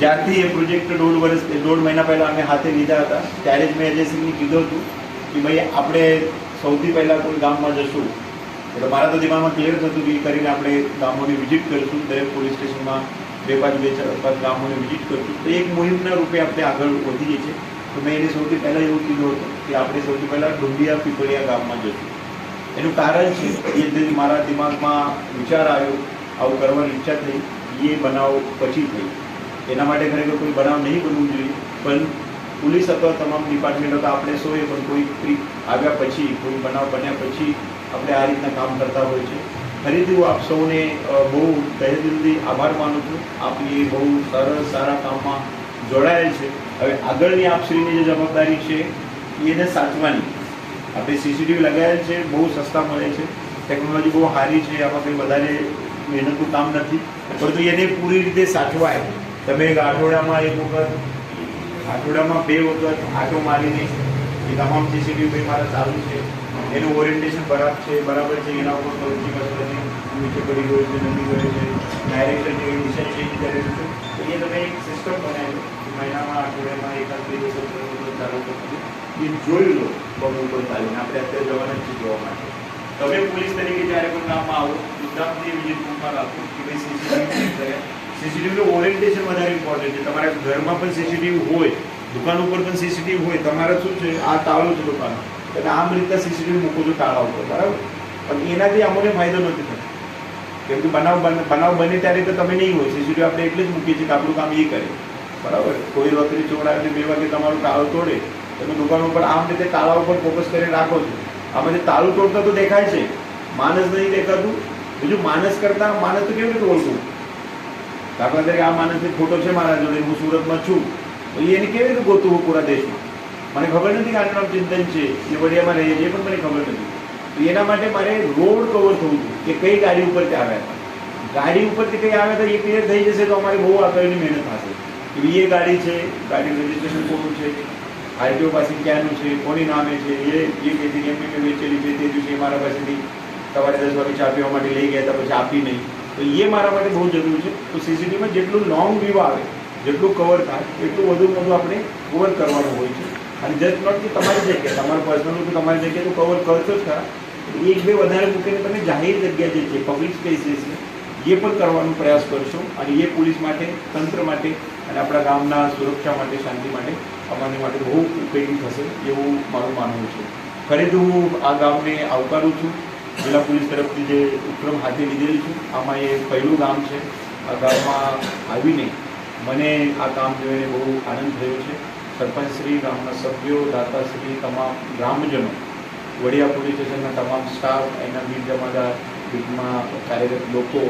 જ્યારથી એ પ્રોજેક્ટ દોઢ વર્ષ, દોઢ મહિના પહેલાં અમે હાથે લીધા હતા, ત્યારે જ મેં અજયસિંહને કીધું હતું કે ભાઈ, આપણે સૌથી પહેલાં કોઈ ગામમાં જશું. એટલે મારા તો દિમાગમાં ક્લિયર થતું કે કરીને આપણે ગામોની વિઝિટ કરીશું, દરેક પોલીસ સ્ટેશનમાં બે પાંચ, બે ચાર, પાંચ ગામોની વિઝિટ કરીશું. તો એક મુહિમના રૂપે આપણે આગળ વધીએ છીએ. તો મેં એને સૌથી પહેલાં એવું કીધું હતું કે આપણે સૌથી પહેલાં ડુંડિયા પીપળિયા ગામમાં જશું. એનું કારણ છે, એ જે મારા દિમાગમાં વિચાર આવ્યો, આવું કરવાની ઈચ્છા થઈ, એ બનાવ પછી થઈ. એના માટે ખરેખર કોઈ બનાવ નહીં બનવું જોઈએ. પણ પોલીસ અથવા તમામ ડિપાર્ટમેન્ટો તો આપણે સોએ પણ કોઈ આવ્યા પછી કોઈ બનાવ બન્યા પછી આપણે આ રીતના કામ કરતા હોય છે. ફરીથી હું આપ સૌને બહુ તહે દિલથી આભાર માનું છું. આપ એ બહુ સરસ સારા કામમાં જોડાયેલ છે. હવે આગળની આપશ્રીની જે જવાબદારી છે એને સાચવાની. આપણે સીસીટીવી લગાવેલ છે બહુ સસ્તા મળે છે. ટેકનોલોજી બહુ સારી છે આમાં કંઈ વધારે મહેનતનું કામ નથી. પરંતુ એને પૂરી રીતે સાચવાય. તમે એક આઠવડામાં એક વખત અઠવાડિયામાં બે વખત આટો મારીને એ તમામ સીસીટીવી મારા ચાલુ છે. એનું ઓરિએન્ટેશન બરાબર છે બરાબર છે, એના ઉપર કવચી કસરતી નીચે પડી ગયો છે નથી ગયો છે ડાયરેક્શન જે મિશન ચેન્જ કરેલું છે. એ તમે એક સિસ્ટમ બનાવી મહિનામાં આઠવડિયામાં એકાદ બે દિવસ ચાલુ કરું એ જોઈ લો પગ ઉપર ચાલીને. આપણે અત્યારે જવાના જ જોવા માટે. તમે પોલીસ તરીકે જ્યારે પણ કામમાં આવો, ગુજરાતની વિજય કુમાર આપો કે ભાઈ સીસીટીવી કર્યા સીસીટીવીનું ઓરિએન્ટેશન વધારે ઇમ્પોર્ટન્ટ છે. તમારા ઘરમાં પણ સીસીટીવી હોય, દુકાન ઉપર પણ સીસીટીવી હોય, તમારે શું છે? આ તાળું છે દુકાન. એટલે આમ રીતના સીસીટીવી મૂકો છો તાળા ઉપર, બરાબર? પણ એનાથી અમને ફાયદો નથી થતો. કેમ કે બનાવ બને બનાવ બને ત્યારે તો તમે નહીં હોય. સીસીટીવી આપણે એટલે જ મૂકીએ છીએ કે આપણું કામ એ કરે. બરાબર? કોઈ રાત્રિ ચોર આવે બે વાગે તમારું તાળો તોડે. તમે દુકાન ઉપર આમ રીતે તાળા ઉપર ફોકસ કરીને રાખો છો. આમાં જે તાળું તોડતા તો દેખાય છે. માણસ નહીં દેખાતું. બીજું માણસ કરતા માણસ તો કેવી રીતે ઓળખું દાખલા તરીકે આ માણસની ફોટો છે મારા જોડે, હું સુરતમાં છું. તો એને કેવી રીતે ગોતું હું પૂરા દેશમાં? મને ખબર નથી કે આનું નામ ચિંતન છે, એ વડિયામાં રહીએ એ પણ મને ખબર નથી. તો એના માટે મારે રોડ કવર થવું જોઈએ કે કઈ ગાડી ઉપરથી આવ્યા હતા ગાડી ઉપરથી કઈ આવ્યા હતા એ ક્લિયર થઈ જશે તો અમારી બહુ આગળની મહેનત થશે. એ ગાડી છે, ગાડી રજીસ્ટ્રેશન કોનું છે, આરટીઓ પાસે ક્યાંનું છે, કોની નામે છે, એ એ કહેતી એમને મેં વેચેલી છે તે દિવસે મારા પાસેથી સવારે દસ વાગે ચા પીવા માટે લઈ ગયા હતા, પછી આપી નહીં. તો એ મારા માટે બહુ જરૂરી છે. તો સીસીટીવીમાં જેટલું લોંગ વ્યૂ આવે, જેટલું કવર થાય, એટલું વધુ વધુ આપણે કવર કરવાનું હોય છે. અને જસ્ટ નોટ કે તમારી જગ્યાએ, તમારું પર્સનલ તો તમારી જગ્યાએ તો કવર કરશો જ ખરા. એક બે વધારે મૂકીને તમે જાહેર જગ્યા જે છે પબ્લિક સ્પેસીસ છે એ પણ કરવાનો પ્રયાસ કરશો, અને એ પોલીસ માટે, તંત્ર માટે, અને આપણા ગામના સુરક્ષા માટે, શાંતિ માટે અમારી માટે બહુ ઉપયોગી થશે એવું મારું માનવું છે. ફરીથી હું આ ગામને આવકારું છું. જિલ્લા પોલીસ તરફથી જે ઉપક્રમ હાથે લીધેલ છું, આમાં એ પહેલું ગામ છે. આ ગામમાં આવીને મને આ કામ જોઈને બહુ આનંદ થયો છે. સરપંચશ્રી, ગામના સભ્યો, દાતાશ્રી, તમામ ગ્રામજનો, વડિયા પોલીસ સ્ટેશનના તમામ સ્ટાફ, એના બીજા જમાદાર બીટમાં કાર્યરત લોકો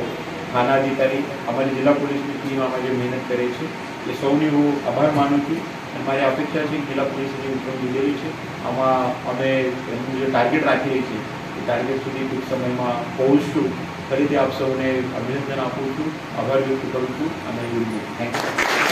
થાના અધિકારી અમારી જિલ્લા પોલીસની ટીમ આમાં જે મહેનત કરે છે, એ સૌની હું આભાર માનું છું અને મારી અપેક્ષા છે જિલ્લા પોલીસની ઉપક્રમ લીધેલી છે, આમાં અમે એનું જે ટાર્ગેટ રાખીએ છીએ ટાર્ગેટ સુધી ટૂંક સમયમાં પહોંચશું ફરીથી આપ સૌને અભિનંદન આપું છું, આભાર વ્યક્ત કરું છું અને થેન્ક યુ